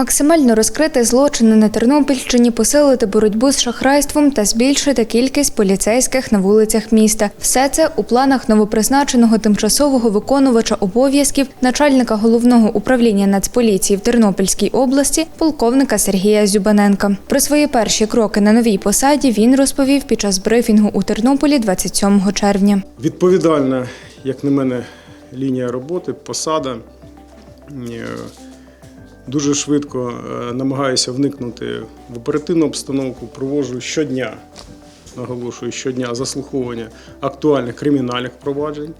Максимально розкрити злочини на Тернопільщині, посилити боротьбу з шахрайством та збільшити кількість поліцейських на вулицях міста. Все це у планах новопризначеного тимчасового виконувача обов'язків начальника головного управління Нацполіції в Тернопільській області полковника Сергія Зюбаненка. Про свої перші кроки на новій посаді він розповів під час брифінгу у Тернополі 27 червня. Відповідальна, як на мене, лінія роботи, посада. Дуже швидко е, намагаюся вникнути в оперативну обстановку, проводжу щодня, наголошую, щодня заслуховування актуальних кримінальних проваджень.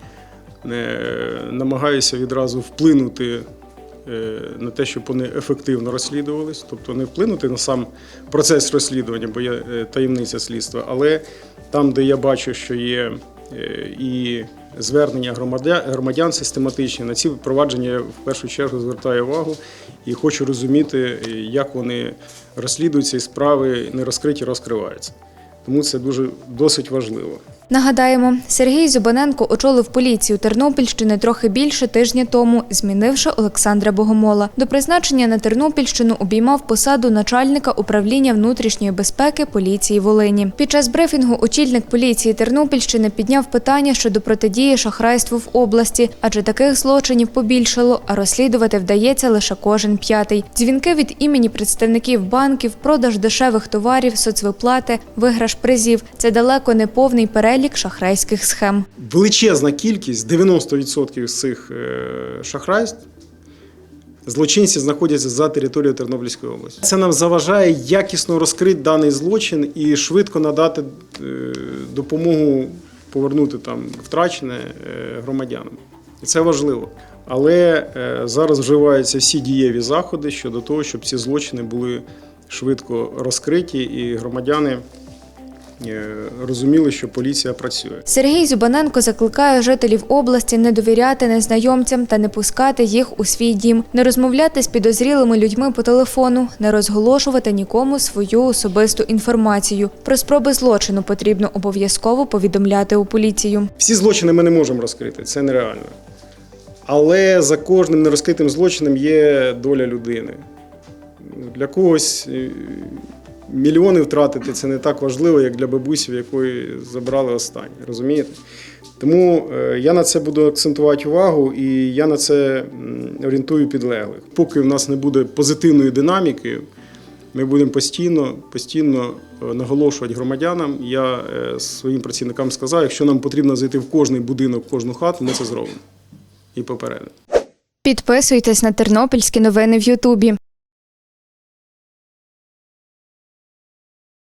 Е, Намагаюся відразу вплинути е, на те, щоб вони ефективно розслідувались, тобто не вплинути на сам процес розслідування, бо є таємниця слідства, але там, де я бачу, що є і звернення громадян, громадян систематичні, на ці провадження в першу чергу звертаю увагу і хочу розуміти, як вони розслідуються і справи не розкриті, розкриваються. Тому це дуже досить важливо. Нагадаємо, Сергій Зюбаненко очолив поліцію Тернопільщини трохи більше тижня тому, змінивши Олександра Богомола. До призначення на Тернопільщину обіймав посаду начальника управління внутрішньої безпеки поліції Волині. Під час брифінгу очільник поліції Тернопільщини підняв питання щодо протидії шахрайству в області, адже таких злочинів побільшало, а розслідувати вдається лише кожен п'ятий. Дзвінки від імені представників банків, продаж дешевих товарів, соцвиплати, виграш призів це далеко не повний перелік шахрайських схем. Величезна кількість, 90% з цих е, шахрайств, злочинці знаходяться за територією Тернопільської області. Це нам заважає якісно розкрити даний злочин і швидко надати е, допомогу повернути там втрачене е, громадянам. І це важливо. Але зараз вживаються всі дієві заходи щодо того, щоб ці злочини були швидко розкриті і громадяни розуміли, що поліція працює. Сергій Зюбаненко закликає жителів області не довіряти незнайомцям та не пускати їх у свій дім, не розмовляти з підозрілими людьми по телефону, не розголошувати нікому свою особисту інформацію. Про спроби злочину потрібно обов'язково повідомляти у поліцію. Всі злочини ми не можемо розкрити, це нереально. Але за кожним нерозкритим злочином є доля людини. Для когось е, мільйони втратити це не так важливо, як для бабусі, в якої забрали останнє. Розумієте? Тому е, я на це буду акцентувати увагу і я на це орієнтую підлеглих. Поки в нас не буде позитивної динаміки, ми будемо постійно, постійно е, наголошувати громадянам. Я е, своїм працівникам сказав, якщо нам потрібно зайти в кожний будинок, в кожну хату, ми це зробимо. І попередимо. Підписуйтесь на тернопільські новини в Ютубі.